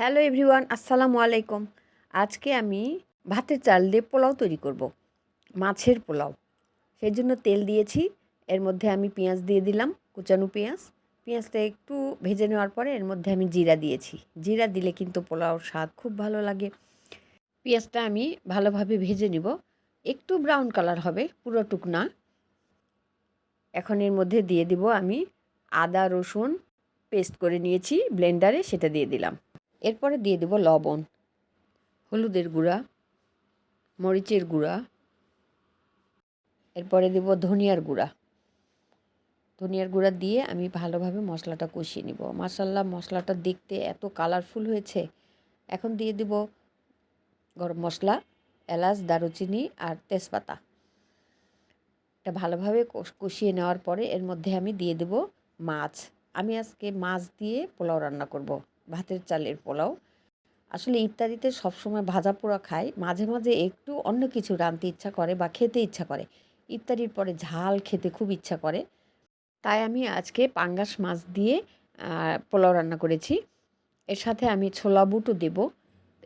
Hello everyone, আসসালামু আলাইকুম। আজকে আমি ভাতের চাল দিয়ে পোলাও তৈরি করব, মাছের পোলাও। সেই জন্য তেল দিয়েছি, এর মধ্যে আমি পেঁয়াজ দিয়ে দিলাম, কুচানো পেঁয়াজ। পেঁয়াজটা একটু ভেজে নেওয়ার পরে এর মধ্যে আমি জিরা দিয়েছি। জিরা দিলে কিন্তু পোলাওর স্বাদ খুব ভালো লাগে। পেঁয়াজটা আমি ভালোভাবে ভেজে নিব। একটু ব্রাউন কালার হবে পুরোটুক না এখন এর মধ্যে দিয়ে দিব আমি আদা রসুন পেস্ট করে নিয়েছি, ব্লেন্ডারে সেটা দিয়ে দিলাম। এরপরে দিয়ে দেব লবণ, হলুদের গুঁড়া, মরিচের গুঁড়া, এরপরে দেব ধনিয়ার গুঁড়া। ধনিয়ার গুঁড়া দিয়ে আমি ভালোভাবে মশলাটা কষিয়ে নিব। মাসাল্লাহ মশলাটা দেখতে এত কালারফুল হয়েছে। এখন দিয়ে দেব গরম মশলা, এলাচ, দারুচিনি আর তেজপাতা। এটা ভালোভাবে কষিয়ে নেওয়ার পরে এর মধ্যে আমি দিয়ে দেব মাছ। আমি আজকে মাছ দিয়ে পোলাও রান্না করব। ভাতের চালের পোলাও। আসলে ইফতারিতে সবসময় ভাজা পোড়া খাই। মাঝে মাঝে একটু অন্য কিছু রাঁধতে ইচ্ছা করে বা খেতে ইচ্ছা করে। ইফতারির পরে ঝাল খেতে খুব ইচ্ছা করে। তাই আমি আজকে পাঙ্গাস মাছ দিয়ে পোলাও রান্না করেছি। এর সাথে আমি ছোলা বুটও দেব।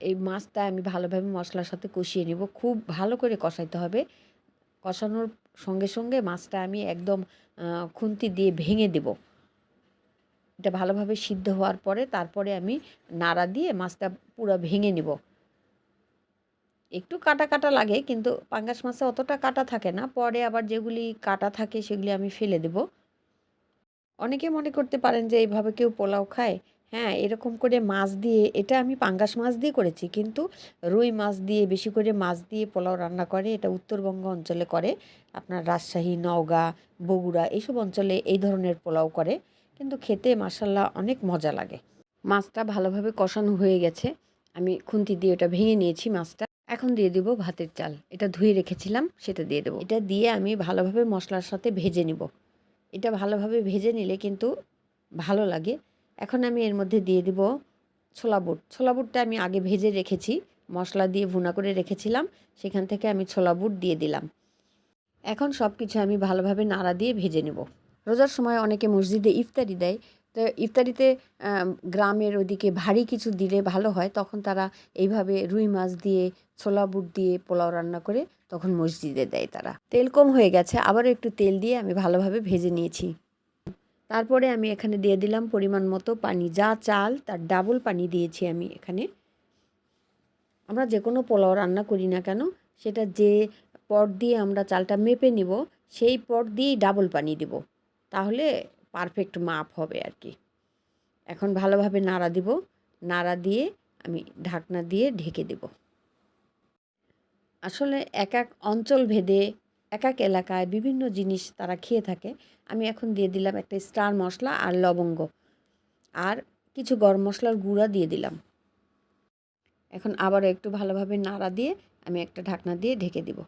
এই মাছটা আমি ভালোভাবে মশলার সাথে কষিয়ে নেব। খুব ভালো করে কষাইতে হবে। কষানোর সঙ্গে সঙ্গে মাছটা আমি একদম খুন্তি দিয়ে ভেঙে দেবো। এটা ভালোভাবে সিদ্ধ হওয়ার পরে তারপরে আমি নাড়া দিয়ে মাছটা পুরো ভেঙে নিব। একটু কাটা কাটা লাগে কিন্তু পাঙ্গাস মাছে অতটা কাটা থাকে না, পরে আবার যেগুলি কাটা থাকে সেগুলি আমি ফেলে দেব। অনেকে মনে করতে পারেন যে এইভাবে কেউ পোলাও খায়। হ্যাঁ এরকম করে মাছ দিয়ে, এটা আমি পাঙ্গাস মাছ দিয়ে করেছি কিন্তু রুই মাছ দিয়ে, বেশি করে মাছ দিয়ে পোলাও রান্না করে, এটা উত্তরবঙ্গ অঞ্চলে করে। আপনার রাজশাহী, নওগাঁ, বগুড়া, এইসব অঞ্চলে এই ধরনের পোলাও করে। কিন্তু খেতে মাসাল্লাহ অনেক মজা লাগে। মাছটা ভালোভাবে কষানো হয়ে গেছে। আমি খুন্তি দিয়ে ওটা ভেঙে নিয়েছি মাছটা। এখন দিয়ে দেবো ভাতের চাল। এটা ধুয়ে রেখেছিলাম, সেটা দিয়ে দেবো। এটা দিয়ে আমি ভালোভাবে মশলার সাথে ভেজে নিব। এটা ভালোভাবে ভেজে নিলে কিন্তু ভালো লাগে। এখন আমি এর মধ্যে দিয়ে দেব ছোলা বুট। ছোলা বুটটা আমি আগে ভেজে রেখেছি, মশলা দিয়ে ভুনা করে রেখেছিলাম। সেখান থেকে আমি ছোলা বুট দিয়ে দিলাম। এখন সব কিছু আমি ভালোভাবে নাড়া দিয়ে ভেজে নেব। রোজার সময় অনেকে মসজিদে ইফতারি দেয়। তো ইফতারিতে গ্রামের ওদিকে ভারী কিছু দিলে ভালো হয়। তখন তারা এইভাবে রুই মাছ দিয়ে, ছোলা বুট দিয়ে পোলাও রান্না করে তখন মসজিদে দেয় তারা। তেল কম হয়ে গেছে, আবারও একটু তেল দিয়ে আমি ভালোভাবে ভেজে নিয়েছি। তারপরে আমি এখানে দিয়ে দিলাম পরিমাণ মতো পানি। যা চাল, তার ডাবল পানি দিয়েছি আমি এখানে। আমরা যে কোনো পোলাও রান্না করি না কেন, সেটা যে পট দিয়ে আমরা চালটা মেপে নিব, সেই পট দিয়েই ডাবল পানি দিব। তাহলে পারফেক্ট মাপ হবে আর কি। এখন ভালোভাবে নাড়া দিব, নাড়া দিয়ে আমি ঢাকনা দিয়ে ঢেকে দেব। আসলে এক এক অঞ্চল ভেদে, এক এক এলাকায় বিভিন্ন জিনিস তারা খেয়ে থাকে। আমি এখন দিয়ে দিলাম একটা স্টার মশলা আর লবঙ্গ। আর কিছু গরম মশলার গুঁড়া দিয়ে দিলাম। এখন আবারও একটু ভালোভাবে নাড়া দিয়ে আমি একটা ঢাকনা দিয়ে ঢেকে দিব।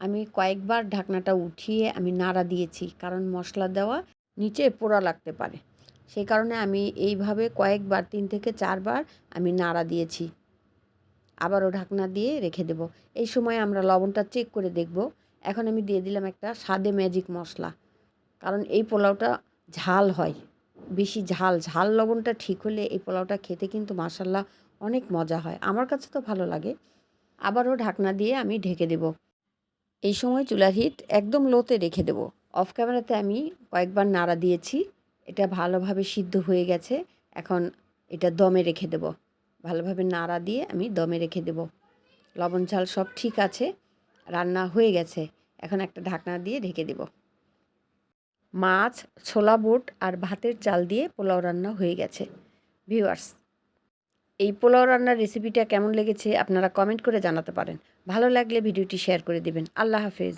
আমি কয়েকবার ঢাকনাটা উঠিয়ে আমি নাড়া দিয়েছি, কারণ মশলা দেওয়া নিচে পোড়া লাগতে পারে। সেই কারণে আমি এইভাবে কয়েকবার, তিন থেকে চারবার আমি নাড়া দিয়েছি। আবারও ঢাকনা দিয়ে রেখে দেব। এই সময় আমরা লবণটা চেক করে দেখব। এখন আমি দিয়ে দিলাম একটা স্বাদে ম্যাজিক মশলা, কারণ এই পোলাওটা ঝাল হয়, বেশি ঝাল। ঝাল লবণটা ঠিক হলে এই পোলাওটা খেতে কিন্তু মাসাল্লাহ অনেক মজা হয়। আমার কাছে তো ভালো লাগে। আবারও ঢাকনা দিয়ে আমি ঢেকে দেবো। এই সময় চুলার হিট একদম লোতে রেখে দেবো। অফ ক্যামেরাতে আমি কয়েকবার নাড়া দিয়েছি। এটা ভালোভাবে সিদ্ধ হয়ে গেছে। এখন এটা দমে রেখে দেব। ভালোভাবে নাড়া দিয়ে আমি দমে রেখে দেব। লবণ ঝাল সব ঠিক আছে। রান্না হয়ে গেছে। এখন একটা ঢাকনা দিয়ে ঢেকে দেব। মাছ, ছোলা বুট আর ভাতের চাল দিয়ে পোলাও রান্না হয়ে গেছে। ভিউয়ার্স, এই পোলাও রান্নার রেসিপিটা কেমন লেগেছে আপনারা কমেন্ট করে জানাতে পারেন। ভালো লাগলে ভিডিওটি শেয়ার করে দেবেন। আল্লাহ হাফেজ।